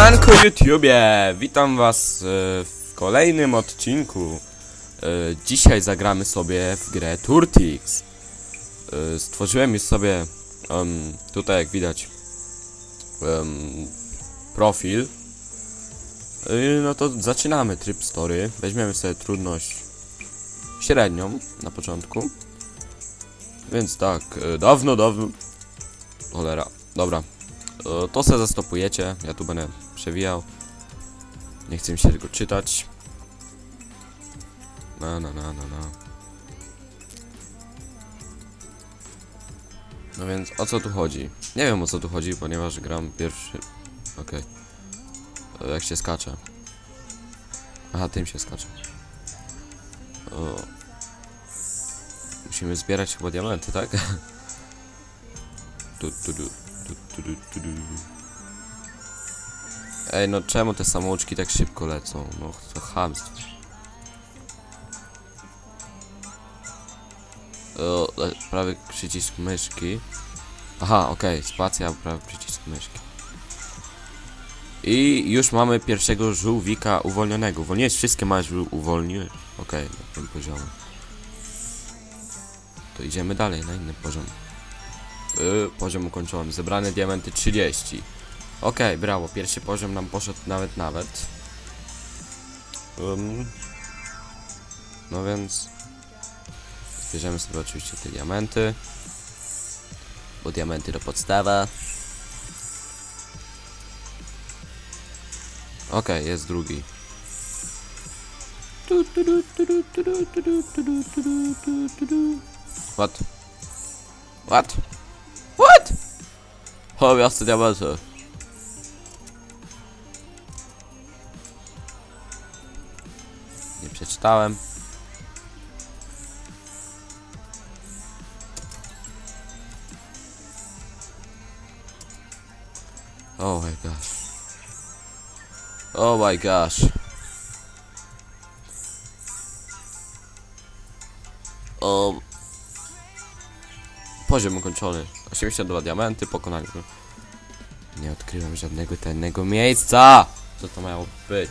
Siemanko YouTubie! Witam was e, w kolejnym odcinku. E, Dzisiaj zagramy sobie w grę Turtix. E, Stworzyłem już sobie tutaj jak widać profil. No to zaczynamy tryb story. Weźmiemy sobie trudność średnią na początku. Więc tak, dawno, dawno. Cholera, dobra. To se zastopujecie, ja tu będę przewijał. Nie chcę mi się tego czytać. Na, na, na, na, na. No więc o co tu chodzi? Nie wiem o co tu chodzi, ponieważ gram pierwszy... Okej. E, Jak się skacze. Aha, tym się skacze. O. Musimy zbierać chyba diamenty, tak? Tu, tu, tu, tu, tu, tu, tu. Ej, no czemu te samouczki tak szybko lecą? No to chamstwo. O, prawy przycisk myszki. Aha, okej, spacja, prawy przycisk myszki. I już mamy pierwszego żółwika uwolnionego. Uwolniłeś wszystkie małe żół uwolniłeś? Okej, na tym poziomie. To idziemy dalej, na inny poziom. Yy, poziom ukończony. Zebrane diamenty 30. Okej, brawo. Pierwszy poziom nam poszedł nawet, nawet. Ym. no więc... Zbierzemy sobie oczywiście te diamenty. Bo diamenty to podstawa. Okej, jest drugi. What? What? What? O, miasto diamenty. Przeczytałem. Oh my gosh. Oh my gosh. O. Poziom ukończony. 82 diamenty, pokonanie. Nie odkryłem żadnego tajnego miejsca! Co to miało być?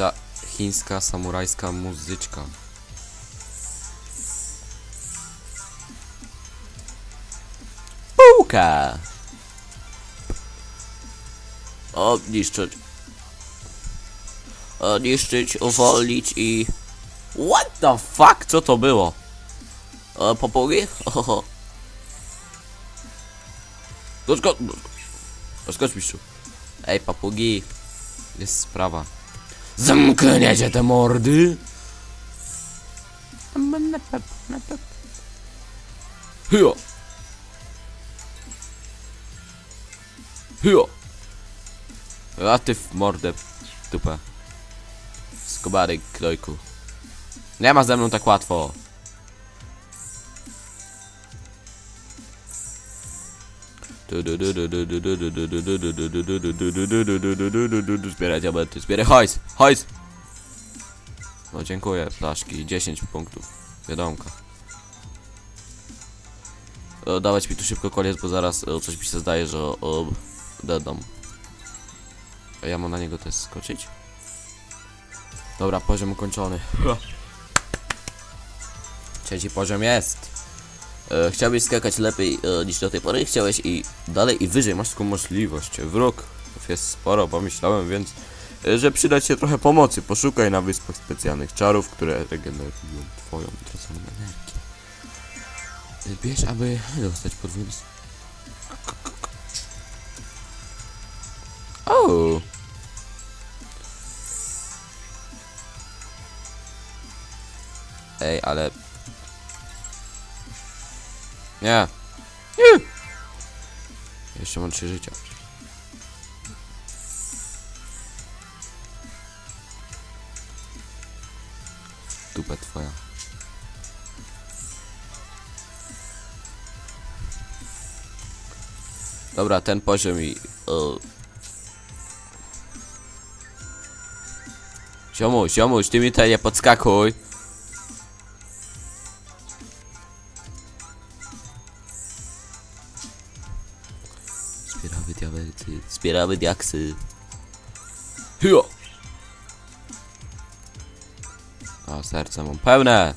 Ta chińska samurajska muzyczka. Półka! Obniszczyć. Niszczyć, uwolnić i... What the fuck? Co to było? E, papugi? Ohoho. Skocz, skocz, mistrzu. Ej, papugi. Jest sprawa. Zamkniecie te mordy? Hyo. Hyo. A ty w mordę, dupę. Skobary, klojku. Nie ma ze mną tak łatwo. Zbieraj diamenty, zbieraj hajs, hajs! No dziękuję, ptaszki, 10 punktów, wiadomka. E, dawać mi tu szybko koniec, bo zaraz e, coś mi się zdaje, że e, dedam. A ja mam na niego też skoczyć? Dobra, poziom ukończony. Trzeci poziom jest. E, chciałbyś skakać lepiej e, niż do tej pory? Chciałeś i dalej i wyżej. Masz taką możliwość. Wróg jest sporo, pomyślałem, więc e, że przyda ci się trochę pomocy. Poszukaj na wyspach specjalnych czarów, które regenerują twoją utraconą energię. Bierz, aby dostać podwójny... O! Ej, ale... Nie. Nie. Jeszcze mam trzy życia. Dupę twoja. Dobra, ten poziom i... Ziomuś, ziomuś, ty mi tutaj nie podskakuj. Zbieramy zbieramy diaksy. Hio! A serce mam pełne.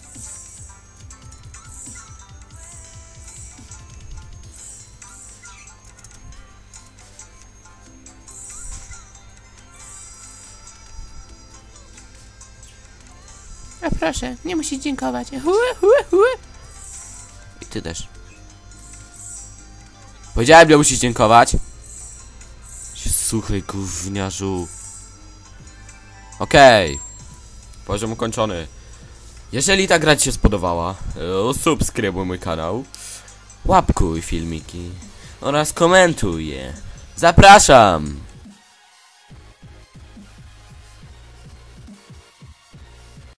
A proszę, nie musisz dziękować. Hue, hue, hue. I ty też. Powiedziałem, że musisz dziękować. Suchy gówniarzu. Okej. Poziom ukończony. Jeżeli ta gra ci się spodobała, e, subskrybuj mój kanał. Łapkuj filmiki. Oraz komentuj je. Zapraszam!